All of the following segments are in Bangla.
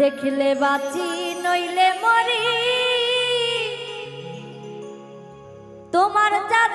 দেখলে বাঁচি নইলে মরি। তোমার চাঁদ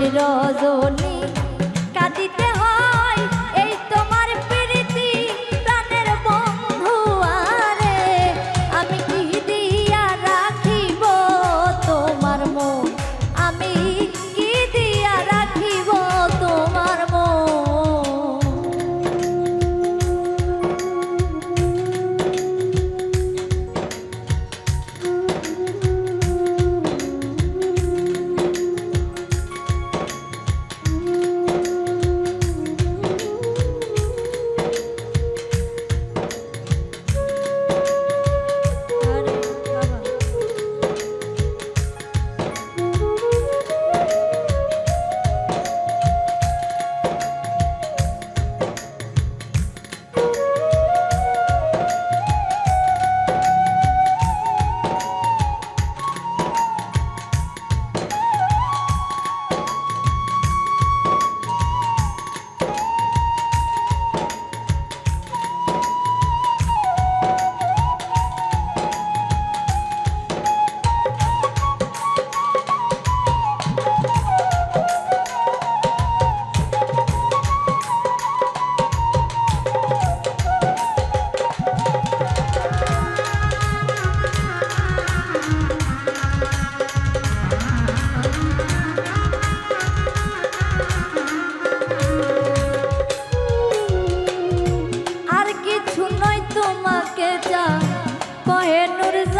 lo dồn তোমাকে চা কহে নুরজ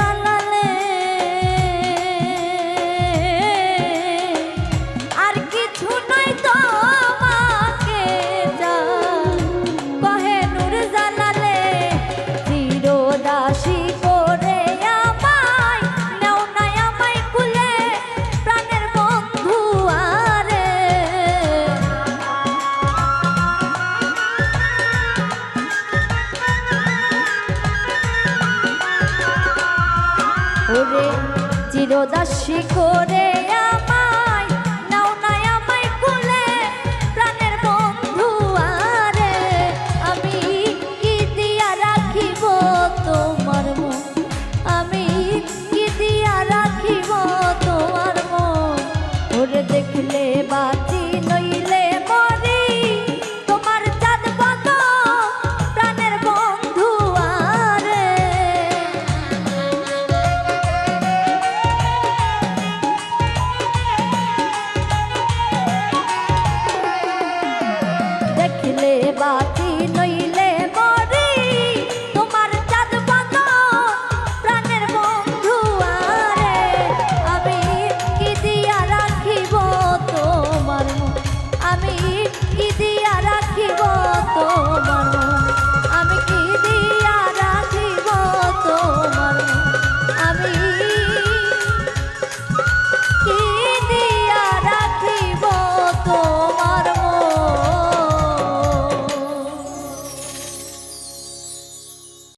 ধরে চিরদাসী করে